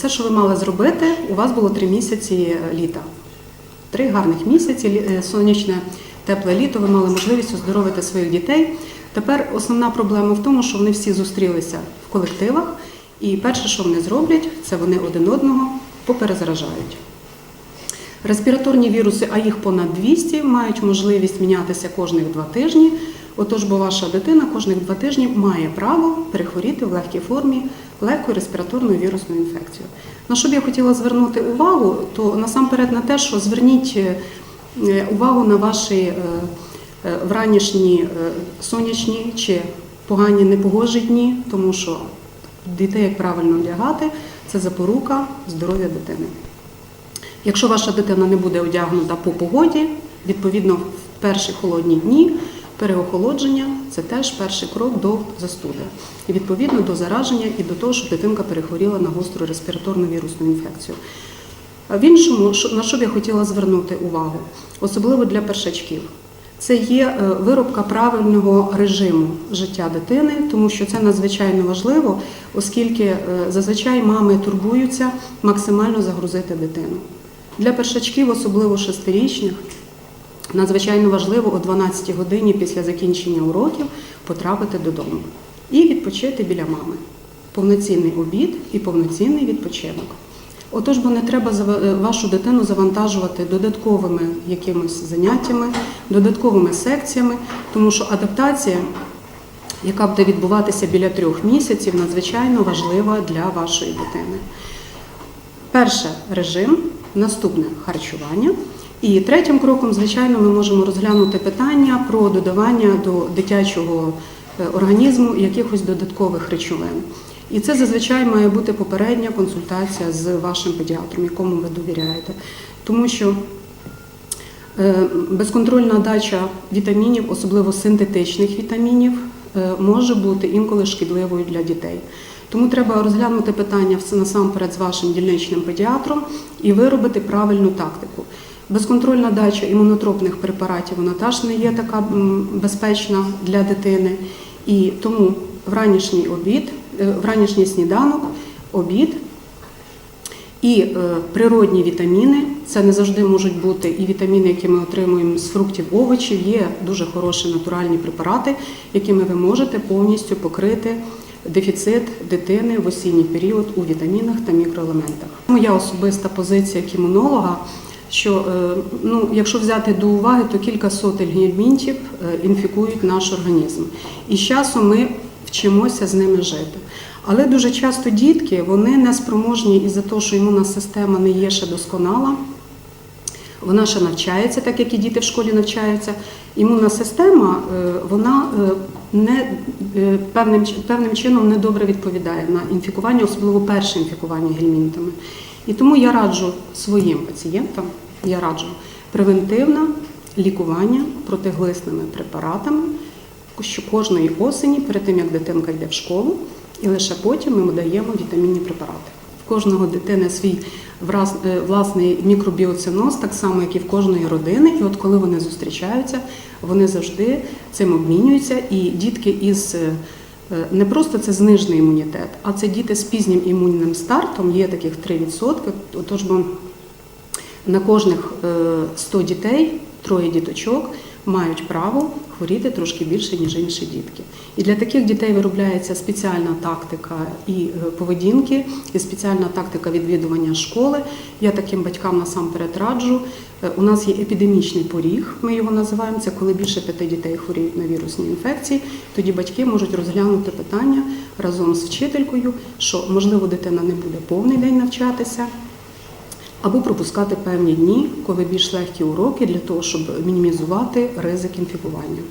все, що ви мали зробити, у вас було три місяці е, літа. Три гарних місяці, е, сонячне, тепле літо, ви мали можливість оздоровити своїх дітей. Тепер основна проблема в тому, що вони всі зустрілися в колективах, і перше, що вони зроблять, це вони один одного поперезаражають. Респіраторні віруси, а їх понад 200, мають можливість мінятися кожних два тижні. Отож, бо ваша дитина кожних два тижні має право перехворіти в легкій формі легкою респіраторною вірусною інфекцією. На що б я хотіла звернути увагу, то насамперед на те, що зверніть е, увагу на ваші е, е, вранішні сонячні чи погані непогожі дні, тому що дітей як правильно одягати це запорука здоров'я дитини. Якщо ваша дитина не буде одягнута по погоді, відповідно в перші холодні дні переохолодження це теж перший крок до застуди. І відповідно до зараження і до того, щоб дитинка перехворіла на гостру респіраторну вірусну інфекцію. В іншому, на що б я хотіла звернути увагу, особливо для першачків, це є е, виробка правильного режиму життя дитини, тому що це надзвичайно важливо, оскільки е, зазвичай мами турбуються максимально загрузити дитину. Для першачків, особливо шестирічних, надзвичайно важливо о 12 годині після закінчення уроків потрапити додому і відпочити біля мами. Повноцінний обід і повноцінний відпочинок. Отож, бо не треба е, вашу дитину завантажувати додатковими якимись заняттями, додатковими секціями, тому що адаптація, яка буде відбуватися біля трьох місяців, надзвичайно важлива для вашої дитини. Перше режим, наступне харчування. І третім кроком, звичайно, ми можемо розглянути питання про додавання до дитячого е, організму якихось додаткових речовин. І це зазвичай має бути попередня консультація з вашим педіатром, якому ви довіряєте. Тому що Е, Безконтрольна дача вітамінів, особливо синтетичних вітамінів, е, може бути інколи шкідливою для дітей. Тому треба розглянути питання насамперед з вашим дільничним педіатром і виробити правильну тактику. Безконтрольна дача імунотропних препаратів вона теж не є така безпечна для дитини. І тому вранішній обід, е, вранішній сніданок, обід і е, природні вітаміни це не завжди можуть бути і вітаміни, які ми отримуємо з фруктів, овочів. Є дуже хороші натуральні препарати, якими ви можете повністю покрити дефіцит дитини в осінній період у вітамінах та мікроелементах. Моя особиста позиція як імунолога. Що е, ну, якщо взяти до уваги, то кілька сотень гельмінтів е, інфікують наш організм, і з часом ми вчимося з ними жити. Але дуже часто дітки вони не спроможні із-за того, що імунна система не є ще досконала. Вона ще навчається, так як і діти в школі навчаються. Імунна система е, вона не певним, певним чином не добре відповідає на інфікування, особливо перше інфікування гельмінтами. І тому я раджу своїм пацієнтам, я раджу превентивне лікування протиглисними препаратами що кожної осені, перед тим як дитинка йде в школу, і лише потім ми даємо вітамінні препарати. В кожного дитини свій е, власний мікробіоциноз, так само, як і в кожної родини. І от коли вони зустрічаються, вони завжди цим обмінюються. І дітки із е, не просто це знижений імунітет, а це діти з пізнім імунним стартом, є таких 3%. Отож, на кожних е, 100 дітей троє діточок мають право хворіти трошки більше, ніж інші дітки. І для таких дітей виробляється спеціальна тактика і е, поведінки, і спеціальна тактика відвідування школи. Я таким батькам насамперед раджу. Е, У нас є епідемічний поріг, ми його називаємо. Це коли більше п'яти дітей хворіють на вірусні інфекції. Тоді батьки можуть розглянути питання разом з вчителькою, що можливо дитина не буде повний день навчатися. Або пропускати певні дні, коли більш легкі уроки для того, щоб мінімізувати ризик інфікування.